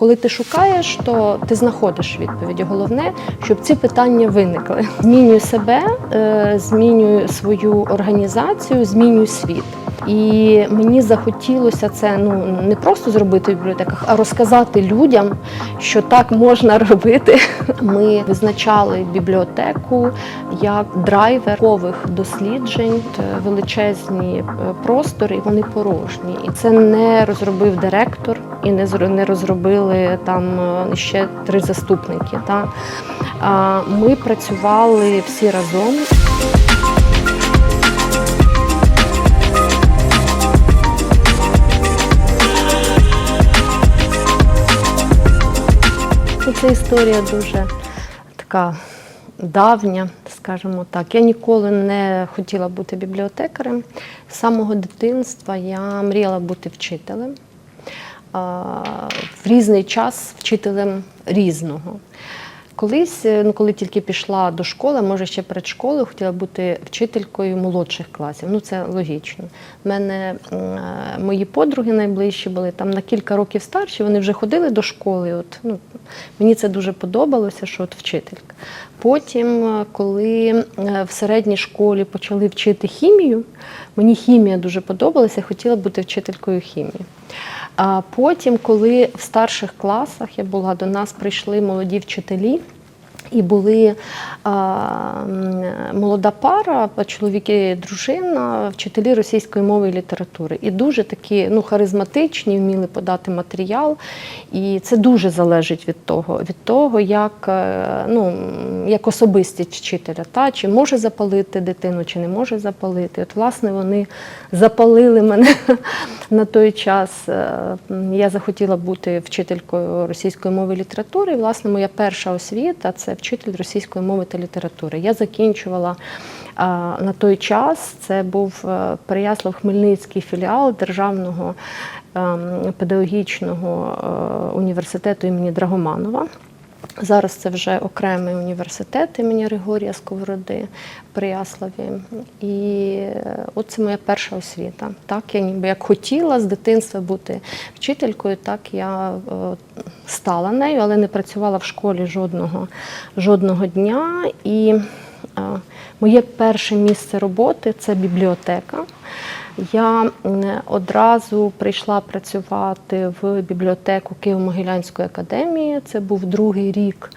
Коли ти шукаєш, то ти знаходиш відповіді. Головне, щоб ці питання виникли. Змінюй себе, змінюй свою організацію, змінюй світ. І мені захотілося це ну не просто зробити в бібліотеках, а розказати людям, що так можна робити. Ми визначали бібліотеку як драйвер досліджень, Т- величезні е, простори, вони порожні. І це не розробив директор, і не зро- розробили там е, ще три заступники. Та ми працювали всі разом. Це історія дуже така давня, скажімо так. Я ніколи не хотіла бути бібліотекарем. З самого дитинства я мріяла бути вчителем. В різний час вчителем різного. Колись, е, ну коли тільки пішла до школи, може ще перед школою, хотіла бути вчителькою молодших класів. Ну це логічно. У мене е, мої подруги найближчі були там на кілька років старші, вони вже ходили до школи. От, ну, мені це дуже подобалося, що от вчителька. Потім, е, коли в середній школі почали вчити хімію, мені хімія дуже подобалася, я хотіла бути вчителькою хімії. А потім, коли в старших класах я була, до нас прийшли молоді вчителі. І були а, молода пара, чоловік і дружина, вчителі російської мови і літератури. І дуже такі ну, харизматичні, вміли подати матеріал. І це дуже залежить від того, від того, як, е, ну, як особистість вчителя, та, чи може запалити дитину, чи не може запалити. От, власне, вони запалили мене на той час. Е, Я захотіла бути вчителькою російської мови і літератури. І, власне, моя перша освіта це вчитель російської мови та літератури. Я закінчувала на той час. Це був е, Переяслав-Хмельницький філіал Державного ем, педагогічного е, університету імені Драгоманова. Зараз це вже окремий університет імені Григорія Сковороди в Переяславі. І е, от це моя перша освіта. Так, я ніби як хотіла з дитинства бути вчителькою, так я е, стала нею, але не працювала в школі жодного, жодного дня. І е, моє перше місце роботи це бібліотека. Я одразу прийшла працювати в бібліотеку Києво-Могилянської академії. Це був другий рік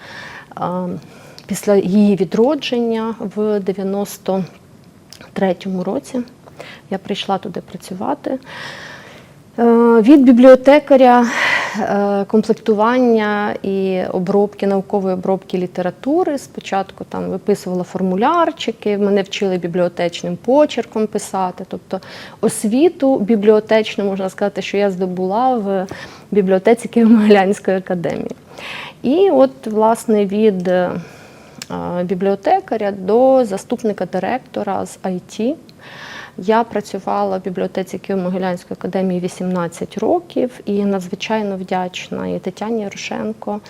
після її відродження в 93-му році. Я прийшла туди працювати. Е, Від бібліотекаря комплектування і обробки, наукової обробки літератури. Спочатку там виписувала формулярчики, мене вчили бібліотечним почерком писати. Тобто освіту бібліотечну, можна сказати, що я здобула в бібліотеці Києво-Могилянської академії. І от, власне, від е, бібліотекаря до заступника директора з IT. Я працювала в бібліотеці Києво-Могилянської академії 18 років і надзвичайно вдячна і Тетяні Ярошенко,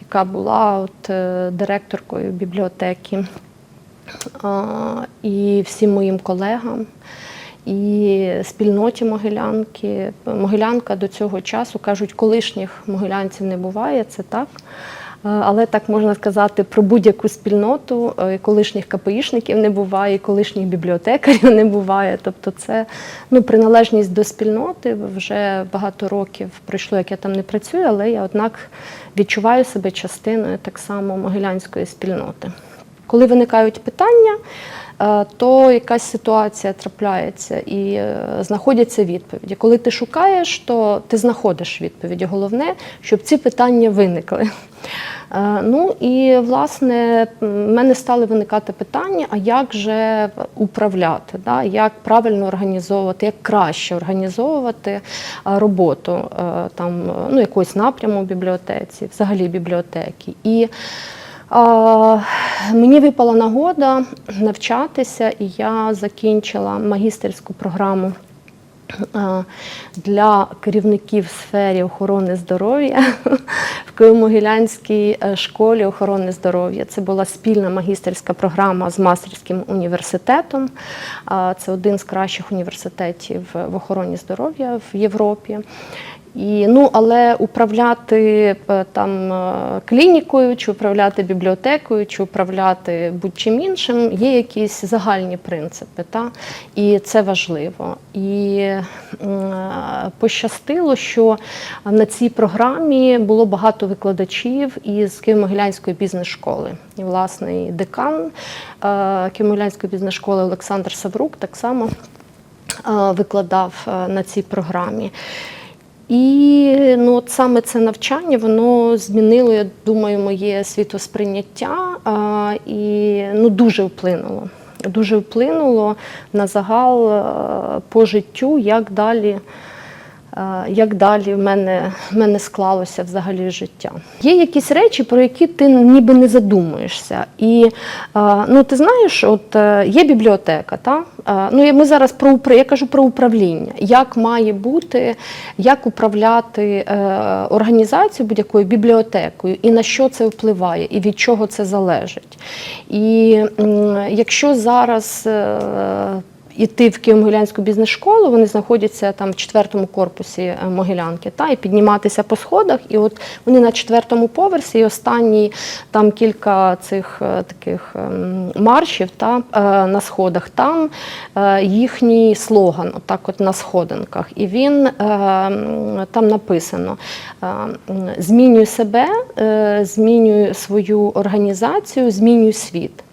яка була от, е, директоркою бібліотеки, і всім моїм колегам. І спільноті Могилянки. Могилянка до цього часу кажуть, колишніх могилянців не буває, це так. Е, Але так можна сказати про будь-яку спільноту, е, колишніх КПІшників не буває, і колишніх бібліотекарів не буває. Тобто, це ну, приналежність до спільноти вже багато років пройшло, як я там не працюю, але я однак відчуваю себе частиною так само могилянської спільноти. Коли виникають питання, то якась ситуація трапляється і е, знаходяться відповіді. Коли ти шукаєш, то ти знаходиш відповіді. Головне, щоб ці питання виникли. Е, Ну і власне в мене стали виникати питання: а як же управляти, да? як правильно організовувати, як краще організовувати е, роботу е, там ну якогось напряму в бібліотеці, взагалі бібліотеки. І Мені випала нагода навчатися, і я закінчила магістерську програму для керівників сфері охорони здоров'я в Києво-Могилянській е, школі охорони здоров'я. Це була спільна магістерська програма з Мастерським університетом. Це один з кращих університетів в охороні здоров'я в Європі. І, ну, але управляти е, там е, клінікою, чи управляти бібліотекою, чи управляти будь-чим іншим, є якісь загальні принципи. Та? І це важливо. І е, пощастило, що на цій програмі було багато викладачів із Києво-Могилянської бізнес-школи. І, власне, і декан е, Києво-Могилянської бізнес-школи Олександр Саврук так само е, викладав е, на цій програмі. І ну, от саме це навчання воно змінило, я думаю, моє світосприйняття а, і ну, дуже вплинуло. Дуже вплинуло на загал е, по життю, як далі. Е, Як далі в мене, в мене склалося взагалі життя? Є якісь речі, про які ти ніби не задумуєшся. І е, ну, ти знаєш, от е, є бібліотека, та? Е, Ну, ми зараз про я кажу про управління, як має бути, як управляти е, організацією будь-якою бібліотекою, і на що це впливає, і від чого це залежить. І якщо зараз іти в Києво-Могилянську бізнес-школу, вони знаходяться там в четвертому корпусі е, Могилянки, та, і підніматися по сходах. І от вони на четвертому поверсі, і останні там кілька цих е, таких ем, маршів та, е, на сходах, там їхній слоган, отак от на сходинках. І він там написано: змінюй себе, змінюй свою організацію, змінюй світ.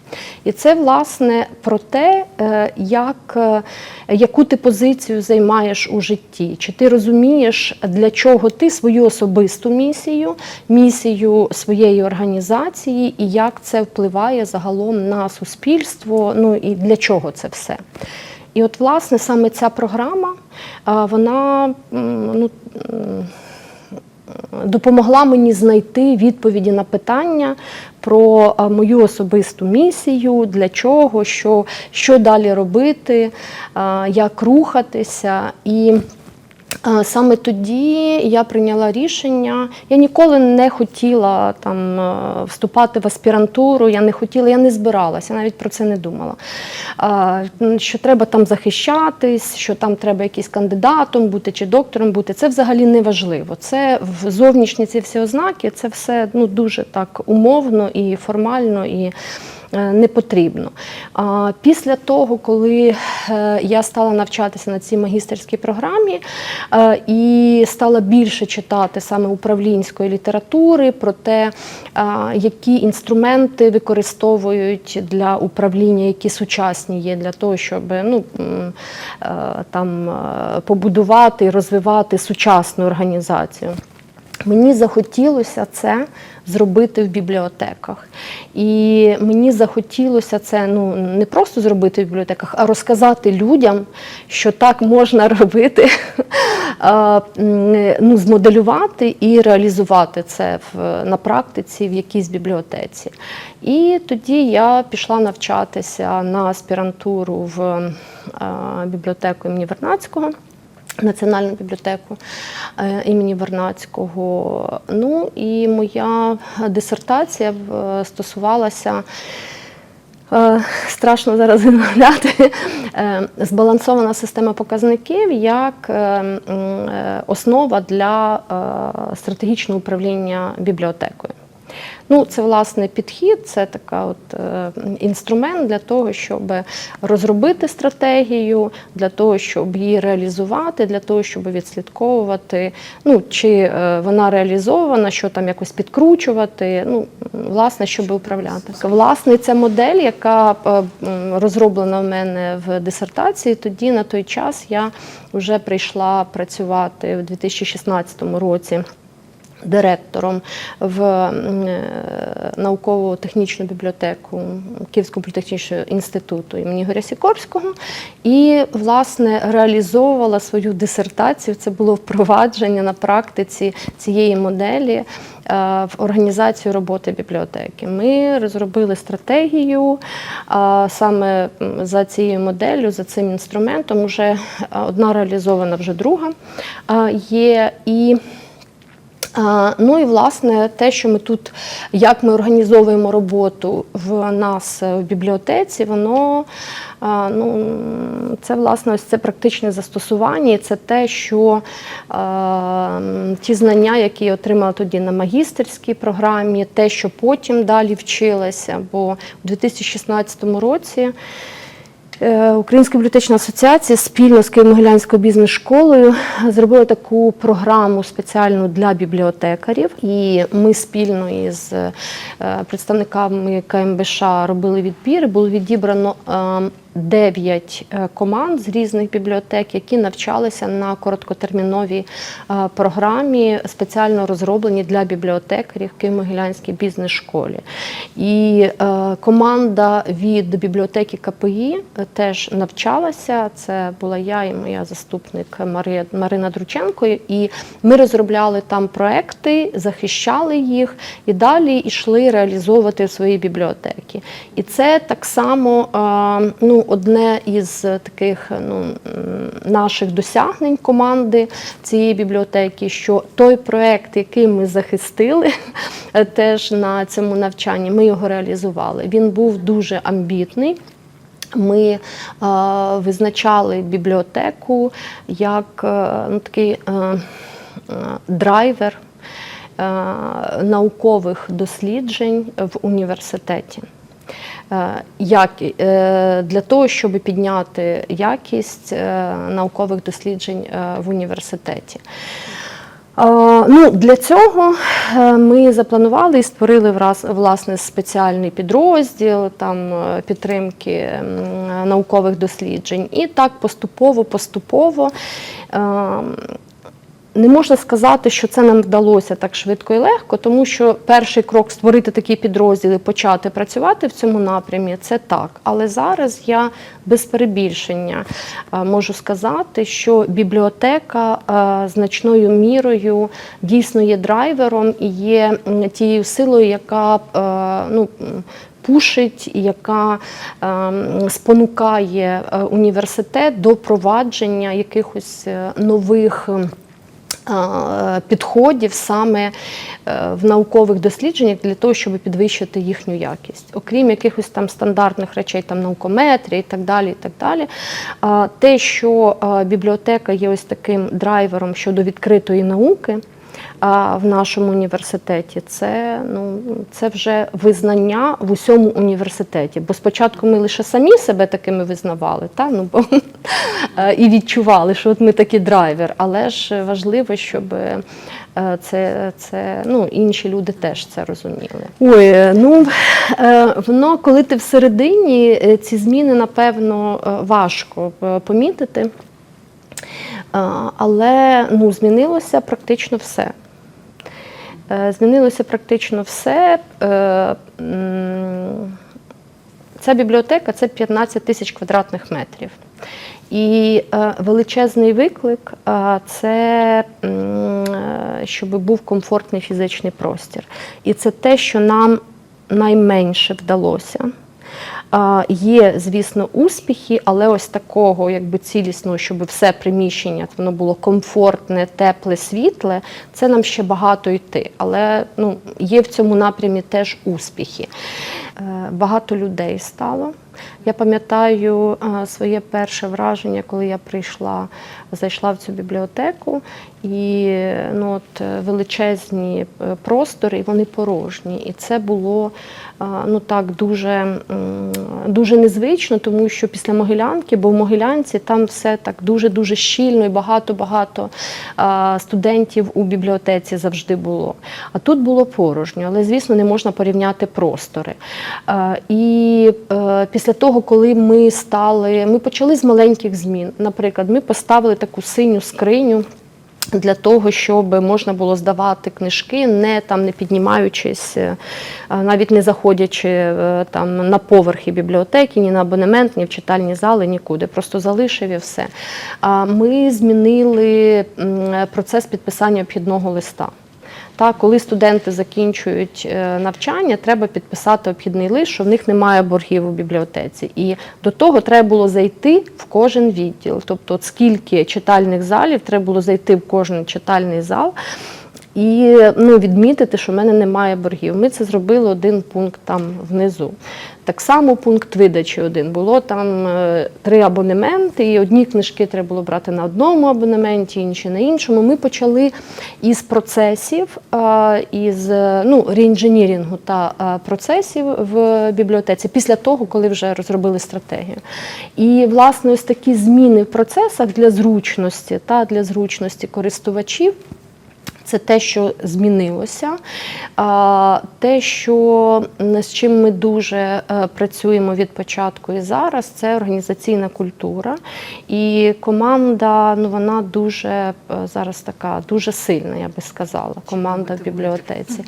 І це власне про те, е, як, е, яку ти позицію займаєш у житті. Чи ти розумієш, для чого ти свою особисту місію, місію своєї організації, і як це впливає загалом на суспільство, ну і для чого це все. І от, власне, саме ця програма, вона ну, допомогла мені знайти відповіді на питання про мою особисту місію, для чого, що, що далі робити, як рухатися. І Саме тоді я прийняла рішення. Я ніколи не хотіла там е, вступати в аспірантуру, я не хотіла, я не збиралася, навіть про це не думала. Що треба там захищатись, що там треба якийсь кандидатом бути чи доктором бути. Це взагалі не важливо. Це в зовнішні ці всі ознаки, це все ну, дуже так умовно і формально. і е, не потрібно. Після того, коли е, я стала навчатися на цій магістерській програмі е, і стала більше читати саме управлінської літератури про те, е, які інструменти використовують для управління, які сучасні є для того, щоб ну, е, там, е, побудувати і розвивати сучасну організацію. Мені захотілося це зробити в бібліотеках. І мені захотілося це ну, не просто зробити в бібліотеках, а розказати людям, що так можна робити, ну, змоделювати і реалізувати це в, на практиці в якійсь бібліотеці. І тоді я пішла навчатися на аспірантуру в бібліотеку імені Вернацького. Національну бібліотеку е, імені Вернацького. Ну і моя дисертація е, стосувалася. е, Страшно зараз вимовляти збалансована система показників як основа для стратегічного управління бібліотекою. Ну, це власне підхід, це така от е, інструмент для того, щоб розробити стратегію, для того, щоб її реалізувати, для того, щоб відслідковувати, ну чи е, вона реалізована, що там якось підкручувати. Ну, власне, щоб управляти. Власне, це модель, яка е, розроблена в мене в дисертації. Тоді на той час я вже прийшла працювати в 2016 році директором в е, науково-технічну бібліотеку Київського політехнічного інституту імені Ігоря Сікорського і, власне, реалізовувала свою дисертацію. Це було впровадження на практиці цієї моделі е, в організацію роботи бібліотеки. Ми розробили стратегію саме за цією моделлю, за цим інструментом. Уже е, одна реалізована, вже друга є і. А, Ну і власне те, що ми тут, як ми організовуємо роботу в нас е, в бібліотеці, воно ну, це власне ось це практичне застосування, і це те, що ті знання, які я отримала тоді на магістерській програмі, те, що потім далі вчилася, бо у 2016 році. Е, Українська бібліотечна асоціація спільно з Києво-Могилянською бізнес-школою зробила таку програму спеціальну для бібліотекарів. І ми спільно із е, представниками КМБШ робили відбір. Було відібрано е, 9 команд з різних бібліотек, які навчалися на короткотерміновій е, програмі, спеціально розроблені для бібліотекарів в Києво-Могилянській бізнес-школі. І е, команда від бібліотеки КПІ е, теж навчалася. Це була я і моя заступник Марина Друченко. І ми розробляли там проекти, захищали їх і далі йшли реалізовувати в свої бібліотеки. І це так само е, ну, одне із таких ну, наших досягнень команди цієї бібліотеки, що той проект, який ми захистили теж на цьому навчанні, ми його реалізували. Він був дуже амбітний. Ми е, визначали бібліотеку як е, ну, такий е, е, драйвер е, наукових досліджень в університеті. Е, е, для того, щоб підняти якість е, наукових досліджень в університеті. Ну, для цього ми запланували і створили власне спеціальний підрозділ там підтримки наукових досліджень. І так поступово, поступово. е, Не можна сказати, що це нам вдалося так швидко і легко, тому що перший крок створити такий підрозділ і почати працювати в цьому напрямі це так. Але зараз я без перебільшення е, можу сказати, що бібліотека е, значною мірою дійсно є драйвером і є тією силою, яка е, ну, пушить, яка ем, спонукає е, університет до провадження якихось е, нових. Е, Підходів саме е, в наукових дослідженнях для того, щоб підвищити їхню якість, окрім якихось там стандартних речей, там наукометрії і так далі. І так далі. Те, що е, бібліотека є ось таким драйвером щодо відкритої науки. А, В нашому університеті це ну це вже визнання в усьому університеті. Бо спочатку ми лише самі себе такими визнавали, та ну бо е, і відчували, що от ми такий драйвер. Але ж важливо, щоб е, це, це ну інші люди теж це розуміли. Ой, е, ну воно, коли ти всередині, ці зміни напевно важко помітити. Але ну, змінилося практично все. Е, Змінилося практично все. Е, Ця бібліотека це 15 тисяч квадратних метрів. І е, величезний виклик це щоб був комфортний фізичний простір. І це те, що нам найменше вдалося. Є, звісно, успіхи, але ось такого, якби цілісного, щоб все приміщення воно було комфортне, тепле, світле, це нам ще багато йти. Але ну, є в цьому напрямі теж успіхи. Е, Багато людей стало. Я пам'ятаю своє перше враження, коли я прийшла, зайшла в цю бібліотеку, і ну, от, величезні е, простори, і вони порожні. І це було ну, так, дуже, дуже незвично, тому що після Могилянки, бо в Могилянці там все так дуже-дуже щільно і багато-багато студентів у бібліотеці завжди було. А тут було порожньо, але, звісно, не можна порівняти простори. І е, після того, коли ми стали, ми почали з маленьких змін. Наприклад, ми поставили таку синю скриню. Для того, щоб можна було здавати книжки, не там не піднімаючись, е, навіть не заходячи е, там на поверхи бібліотеки, ні на абонемент, ні в читальні зали, нікуди. Просто залишив і все. Ми змінили процес підписання обхідного листа. Та коли студенти закінчують е, навчання, треба підписати обхідний лист, що в них немає боргів у бібліотеці. І до того треба було зайти в кожен відділ. Тобто, скільки читальних залів треба було зайти в кожен читальний зал. І ну, відмітити, що в мене немає боргів. Ми це зробили один пункт там внизу. Так само пункт видачі один. Було там е, три абонементи, і одні книжки треба було брати на одному абонементі, інші на іншому. Ми почали із процесів, із е, ну, реінженірінгу та е, процесів в бібліотеці після того, коли вже розробили стратегію. І власне ось такі зміни в процесах для зручності та для зручності користувачів. Це те, що змінилося, те, що з чим ми дуже е, працюємо від початку і зараз, це організаційна культура. І команда, ну вона дуже е, зараз така дуже сильна, я би сказала. Команда в бібліотеці.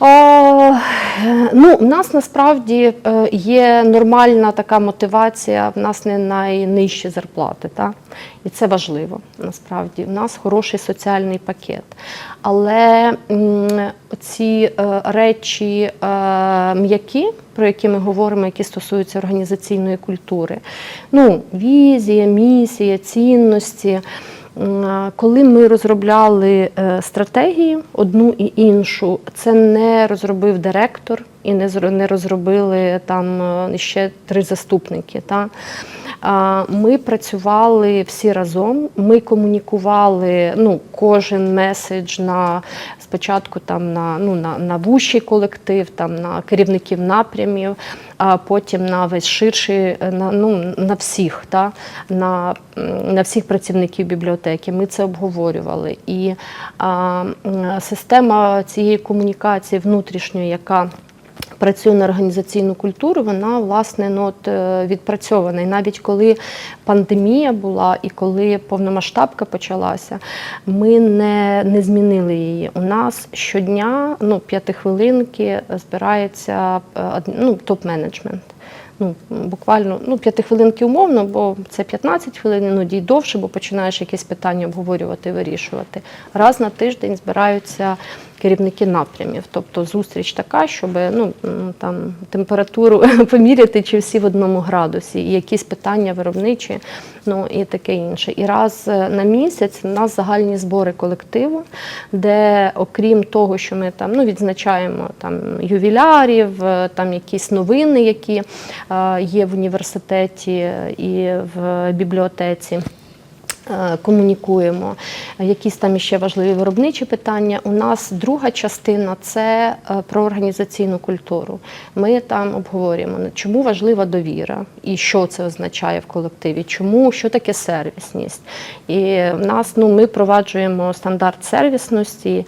О, ну, в нас насправді е, є нормальна така мотивація, в нас не найнижчі зарплати, та? і це важливо насправді. В нас хороший соціальний пакет. Але ці е, речі е, м'які, про які ми говоримо, які стосуються організаційної культури, ну, візія, місія, цінності. Коли ми розробляли е, стратегії одну і іншу, це не розробив директор і не розробили там е, ще три заступники. Та? Ми працювали всі разом, ми комунікували ну, кожен меседж на спочатку там на, ну, на, на вущий колектив, там, на керівників напрямів, а потім на весь ширший, е, на, ну, на всіх, та? на, на всіх працівників бібліотеки. Ми це обговорювали. І а, система цієї комунікації внутрішньої, яка працює на організаційну культуру, вона власне ну, от, е, відпрацьована. І навіть коли пандемія була і коли повномасштабка почалася, ми не, не змінили її. У нас щодня ну, п'ятихвилинки збирається е, ну, топ-менеджмент. Ну, буквально ну, п'ятихвилинки умовно, бо це 15 хвилин, іноді й довше, бо починаєш якісь питання обговорювати, вирішувати. Раз на тиждень збираються керівники напрямів. Тобто зустріч така, щоб ну, там, температуру поміряти, чи всі в одному градусі, і якісь питання виробничі, ну і таке інше. І раз е, на місяць у нас загальні збори колективу, де окрім того, що ми там ну, відзначаємо там ювілярів, е, там якісь новини, які е, є в університеті і в бібліотеці. Е, Комунікуємо, якісь там ще важливі виробничі питання. У нас друга частина це е, про організаційну культуру. Ми там обговорюємо, чому важлива довіра і що це означає в колективі, чому що таке сервісність. І в нас ну, ми впроваджуємо стандарт сервісності,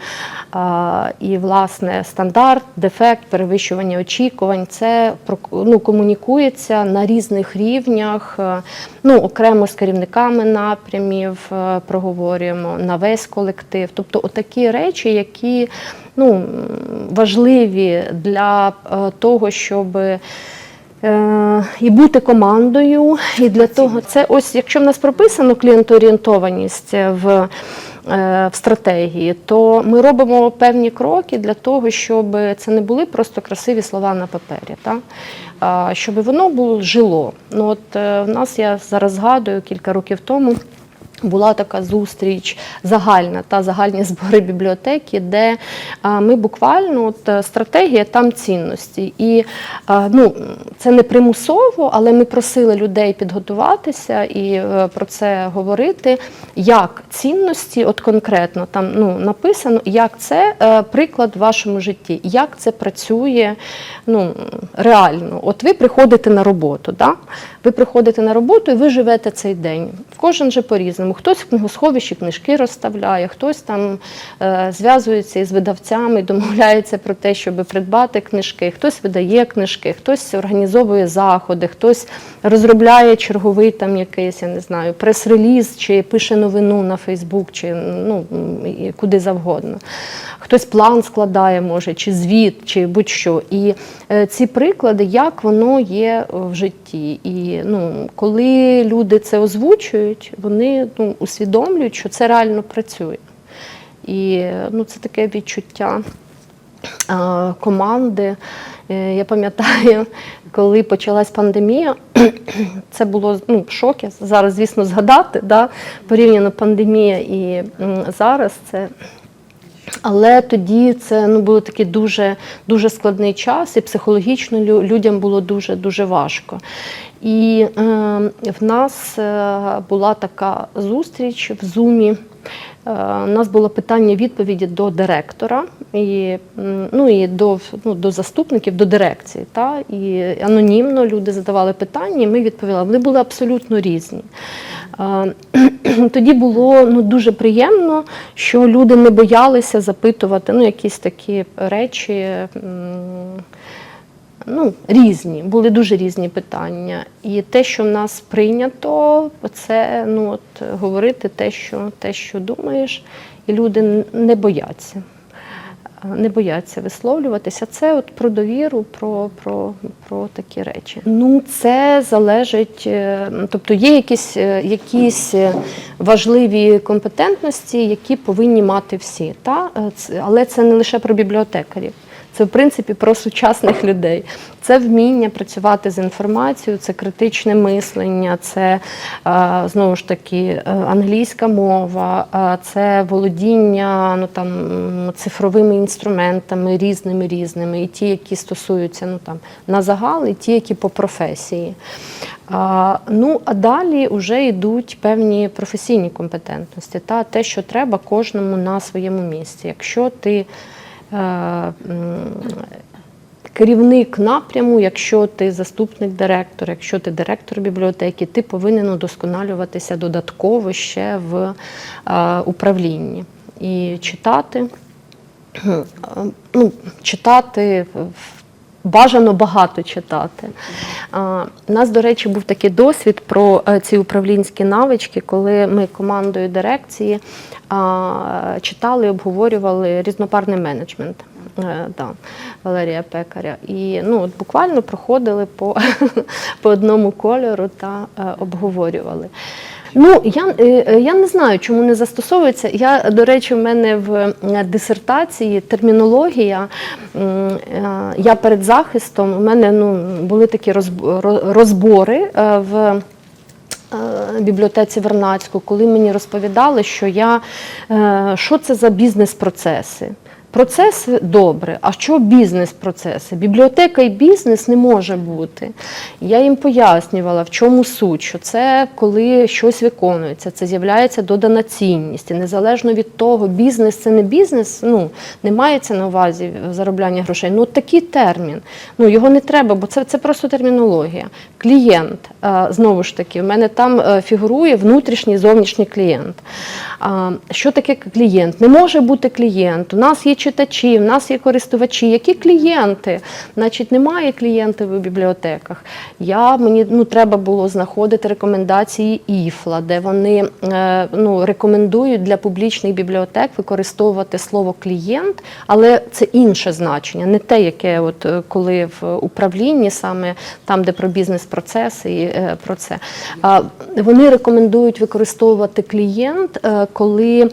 і власне стандарт, дефект, перевищування очікувань. Це ну, комунікується на різних рівнях. е, Ну, окремо з керівниками напрямів е, проговорюємо на весь колектив. Тобто, отакі речі, які ну, важливі для е, того, щоб. е, І бути командою, і для того це ось, якщо в нас прописано клієнтоорієнтованість в, в стратегії, то ми робимо певні кроки для того, щоб це не були просто красиві слова на папері, та? а щоб воно було жило. Ну от в нас я зараз згадую кілька років тому. Була така зустріч загальна та загальні збори бібліотеки, де ми буквально от е, стратегія там цінності. І а, ну, це не примусово, але ми просили людей підготуватися і е, про це говорити, як цінності, от конкретно там ну, написано, як це е, приклад в вашому житті, як це працює ну, реально. От ви приходите на роботу, да? ви приходите на роботу і ви живете цей день. Кожен же по-різному. Хтось в книгосховищі книжки розставляє, хтось там е, зв'язується із видавцями, домовляється про те, щоб придбати книжки, хтось видає книжки, хтось організовує заходи, хтось розробляє черговий там якийсь, я не знаю, прес-реліз чи пише новину на Фейсбук, чи ну, куди завгодно. Хтось план складає, може, чи звіт, чи будь-що. І е, ці приклади, як воно є в житті. І ну, коли люди це озвучують, вони ну, усвідомлюють, що це реально працює. І ну, це таке відчуття а, команди. Е, Я пам'ятаю, коли почалась пандемія, це було ну, шок. Я Зараз, звісно, згадати, да, порівняно пандемія і зараз це Але тоді це ну, був такий дуже, дуже складний час, і психологічно людям було дуже, дуже важко. І е, в нас е, була така зустріч в Зумі. Е, У нас було питання відповіді до директора і, ну, і до, ну, до заступників, до дирекції. Та? І анонімно люди задавали питання, і ми відповіли. Вони були абсолютно різні. Тоді було ну, дуже приємно, що люди не боялися запитувати ну, якісь такі речі. Ну, різні, були дуже різні питання. І те, що в нас прийнято, це ну, от, говорити те, що, те, що думаєш, і люди не бояться. Не бояться висловлюватися. Це от про довіру, про, про, про такі речі. Ну, це залежить, е, тобто є якісь, е, якісь е, важливі компетентності, які повинні мати всі. Та? Але це не лише про бібліотекарів. Це в принципі про сучасних людей. Це вміння працювати з інформацією, це критичне мислення, це е, знову ж таки е, англійська мова, е, це володіння ну, там, цифровими інструментами різними різними, і ті, які стосуються ну, там, на загал, і ті, які по професії. А, ну, а далі вже йдуть певні професійні компетентності, та те, що треба кожному на своєму місці. Якщо ти керівник напряму, якщо ти заступник директора, якщо ти директор бібліотеки, ти повинен удосконалюватися додатково ще в е, управлінні. І читати, е, ну, читати Бажано багато читати. У нас, до речі, був такий досвід про е, ці управлінські навички, коли ми командою дирекції читали, обговорювали різнопарний менеджмент. Е, Да, Валерія Пекаря. І ну, от буквально проходили по, по одному кольору та е, обговорювали. Ну, я, е, е, я не знаю, чому не застосовується. Я, до речі, в мене в е, дисертації термінологія. Я перед захистом, у мене ну, були такі розб- розбори в бібліотеці Вернацького, коли мені розповідали, що я що це за бізнес-процеси. Процеси добре, а що бізнес-процеси? Бібліотека і бізнес не може бути. Я їм пояснювала, в чому суть, що це коли щось виконується, це з'являється додана цінність. І незалежно від того, бізнес це не бізнес, ну не мається на увазі заробляння грошей. Ну такий термін. Ну його не треба, бо це, це просто термінологія. Клієнт, е, знову ж таки, в мене там е, фігурує внутрішній зовнішній клієнт. Що таке клієнт? Не може бути клієнт. У нас є читачі, у нас є користувачі. Які клієнти? Значить, немає клієнтів у бібліотеках. Я, мені ну, треба було знаходити рекомендації ІФЛА, де вони е, ну, рекомендують для публічних бібліотек використовувати слово клієнт, але це інше значення, не те, яке от е, коли в управлінні, саме там, де про бізнес-процеси і е, про це. Вони рекомендують використовувати клієнт, коли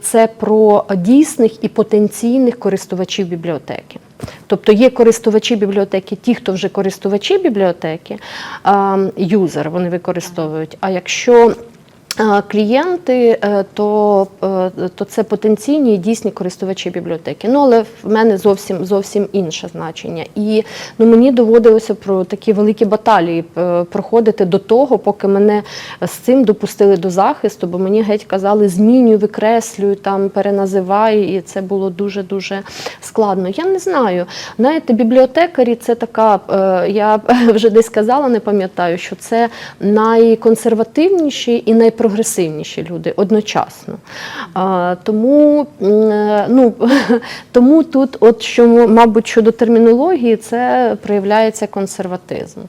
це про дійсних і потенційних користувачів бібліотеки. Тобто є користувачі бібліотеки, ті, хто вже користувачі бібліотеки, юзер вони використовують. А якщо Клієнти, е, то, е, то це потенційні і дійсні користувачі бібліотеки. Ну, але в мене зовсім зовсім інше значення. І ну, мені доводилося про такі великі баталії е, проходити до того, поки мене з цим допустили до захисту, бо мені геть казали, змінюй, викреслюй, там переназивай, і це було дуже дуже складно. Я не знаю. Знаєте, бібліотекарі це така, я вже десь казала, не пам'ятаю, що це найконсервативніші і найпрогресивніші люди одночасно. А, Тому, е, ну, тому тут, от що, мабуть, щодо термінології, це проявляється консерватизм.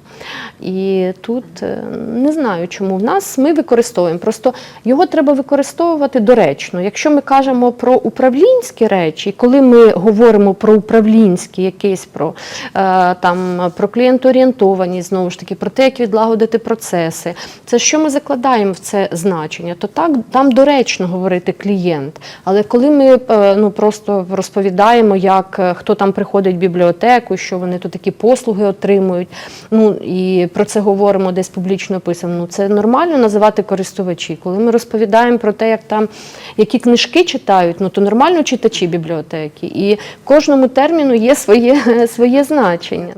І тут е, не знаю, чому в нас ми використовуємо. Просто його треба використовувати доречно. Якщо ми кажемо про управлінські речі, коли ми говоримо про управлінські, якісь про, е, там, про клієнтоорієнтованість, знову ж таки, про те, як відлагодити процеси, це що ми закладаємо в це значення, то так там доречно говорити клієнт. Але коли ми е, ну просто розповідаємо, як е, хто там приходить в бібліотеку, що вони тут такі послуги отримують. Ну і про це говоримо десь публічно писано. Ну це нормально називати користувачі. Коли ми розповідаємо про те, як там які книжки читають, ну то нормально читачі бібліотеки. І кожному терміну є своє, своє значення.